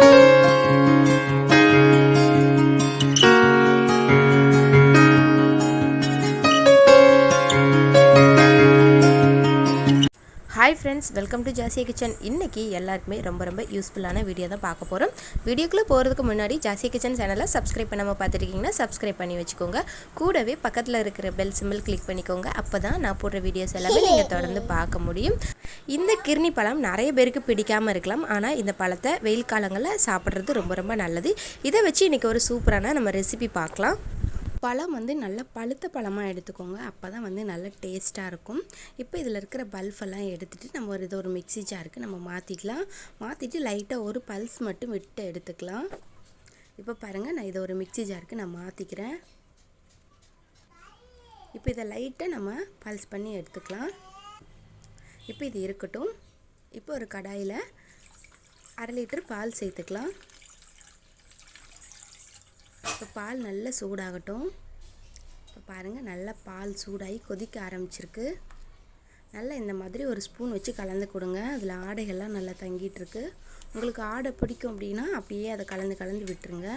thank you hi friends welcome to Jasia kitchen இன்றைக்கி எல்லாருக்குமே ரொம்ப ரொம்ப யூஸ்ஃபுல்லான வீடியோ தான் பார்க்க போகிறோம் வீடியோக்குள்ளே போகிறதுக்கு முன்னாடி ஜாசியா கிச்சன் சேனலை சப்ஸ்கிரைப் பண்ணாமல் பார்த்துருக்கீங்கன்னா சப்ஸ்கிரைப் பண்ணி வச்சுக்கோங்க. கூடவே பக்கத்தில் இருக்கிற பெல் சிம்பிள் கிளிக் பண்ணிக்கோங்க. அப்போ தான் நான் போடுற வீடியோஸ் எல்லாமே நீங்கள் தொடர்ந்து பார்க்க முடியும். இந்த கிர்னி பழம் நிறைய பேருக்கு பிடிக்காமல் இருக்கலாம். ஆனால் இந்த பழத்தை வெயில் காலங்களில் சாப்பிட்றது ரொம்ப ரொம்ப நல்லது. இதை வச்சு இன்றைக்கி ஒரு சூப்பரான நம்ம ரெசிபி பார்க்கலாம். பழம் வந்து நல்ல பழுத்த பழமாக எடுத்துக்கோங்க. அப்போ தான் வந்து நல்ல டேஸ்ட்டாக இருக்கும். இப்போ இதில் இருக்கிற பல்ஃபெல்லாம் எடுத்துகிட்டு நம்ம ஒரு இது ஒரு மிக்சி ஜாருக்கு நம்ம மாற்றிக்கலாம் மாற்றிட்டு லைட்டாக ஒரு பல்ஸ் மட்டும் விட்டு எடுத்துக்கலாம். இப்போ பாருங்கள் நான் இதை ஒரு மிக்ஸி ஜாருக்கு நான் மாற்றிக்கிறேன் இப்போ இதை லைட்டாக நம்ம பல்ஸ் பண்ணி எடுத்துக்கலாம். இப்போ இது இருக்கட்டும். இப்போ ஒரு கடாயில் அரை லிட்டர் பால் சேர்த்துக்கலாம். இப்போ பால் நல்லா சூடாகட்டும். இப்போ பாருங்கள் நல்லா பால் சூடாகி கொதிக்க ஆரம்பிச்சிருக்கு. நல்லா இந்த மாதிரி ஒரு ஸ்பூன் வச்சு கலந்து கொடுங்க. அதில் ஆடைகள்லாம் நல்லா தங்கிட்டுருக்கு. உங்களுக்கு ஆடை பிடிக்கும் அப்படின்னா அப்படியே அதை கலந்து கலந்து விட்டுருங்க.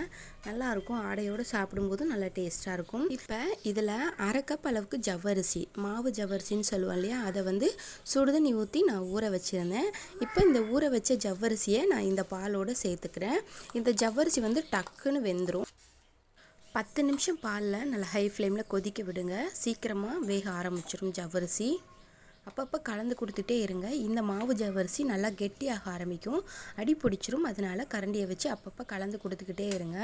நல்லாயிருக்கும். ஆடையோடு சாப்பிடும்போது நல்லா டேஸ்ட்டாக இருக்கும். இப்போ இதில் அரை கப் அளவுக்கு ஜவ்வரிசி மாவு ஜவ்வரிசின்னு சொல்லுவோம் இல்லையா? அதை வந்து சுடுதண்ணி ஊற்றி நான் ஊற வச்சுருந்தேன். இப்போ இந்த ஊற வச்ச ஜவ்வரிசியை நான் இந்த பாலோடு சேர்த்துக்கிறேன். இந்த ஜவ்வரிசி வந்து டக்குன்னு வெந்துடும் பத்து நிமிஷம் பாலில் நல்லா ஹை ஃப்ளேமில் கொதிக்க விடுங்க. சீக்கிரமாக வேக ஆரம்பிச்சிடும் ஜவ்வரிசி. அப்பப்போ கலந்து கொடுத்துட்டே இருங்க. இந்த மாவு ஜவ்வரிசி நல்லா கெட்டியாக ஆரம்பிக்கும். அடி பிடிச்சிரும். அதனால் கரண்டியை வச்சு அப்பப்போ கலந்து கொடுத்துக்கிட்டே இருங்க.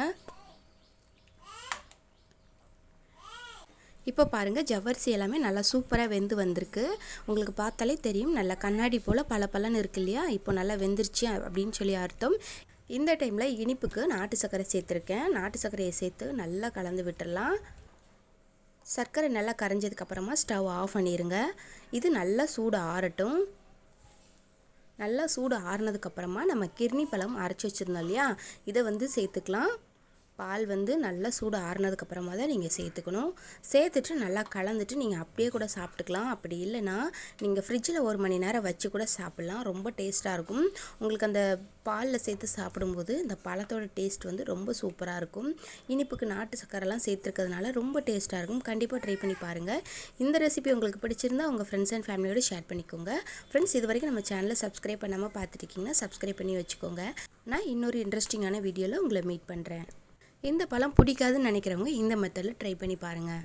இப்போ பாருங்கள் ஜவ்வரிசி எல்லாமே நல்லா சூப்பராக வெந்து வந்திருக்கு. உங்களுக்கு பார்த்தாலே தெரியும் நல்லா கண்ணாடி போல் பல பலன்னு இருக்கு இல்லையா? இப்போ நல்லா வெந்துருச்சு அப்படின்னு சொல்லி அர்த்தம். இந்த டைமில் இனிப்புக்கு நாட்டு சர்க்கரை சேர்த்துருக்கேன். நாட்டு சர்க்கரையை சேர்த்து நல்லா கலந்து விட்டுடலாம் சர்க்கரை நல்லா கரைஞ்சதுக்கப்புறமா ஸ்டவ் ஆஃப் பண்ணிடுங்க இது நல்லா சூடு ஆறட்டும். நல்லா சூடு ஆறுனதுக்கப்புறமா நம்ம கிர்னி பழம் அரைச்சி வச்சுருந்தோம் இல்லையா? இதை வந்து சேர்த்துக்கலாம். பால் வந்து நல்லா சூடு ஆறுனதுக்கப்புறமா தான் நீங்கள் சேர்த்துக்கணும். சேர்த்துட்டு நல்லா கலந்துட்டு நீங்கள் அப்படியே கூட சாப்பிட்டுக்கலாம். அப்படி இல்லைன்னா நீங்கள் ஃப்ரிட்ஜில் ஒரு மணி நேரம் வச்சு கூட சாப்பிட்லாம். ரொம்ப டேஸ்ட்டாக இருக்கும். உங்களுக்கு அந்த பாலில் சேர்த்து சாப்பிடும்போது இந்த பழத்தோட டேஸ்ட் வந்து ரொம்ப சூப்பராக இருக்கும். இனிப்புக்கு நாட்டு சக்கரெல்லாம் சேர்த்துருக்கிறதுனால ரொம்ப டேஸ்ட்டாக இருக்கும். கண்டிப்பாக ட்ரை பண்ணி பாருங்கள் இந்த ரெசிபி உங்களுக்கு பிடிச்சிருந்தா உங்கள் ஃப்ரெண்ட்ஸ் அண்ட் ஃபேமிலியோடு ஷேர் பண்ணிக்கோங்க. ஃப்ரெண்ட்ஸ் இது வரைக்கும் நம்ம சேனலை சப்ஸ்கிரைப் பண்ணாமல் பார்த்துருக்கீங்கன்னா சப்ஸ்கிரைப் பண்ணி வச்சுக்கோங்க. நான் இன்னொரு இன்ட்ரெஸ்டிங்கான வீடியோவில் உங்களை மீட் பண்ணுறேன் இந்த பழம் பிடிக்காதுன்னு நினைக்கிறவங்க இந்த மெத்தடில் ட்ரை பண்ணி பாருங்கள்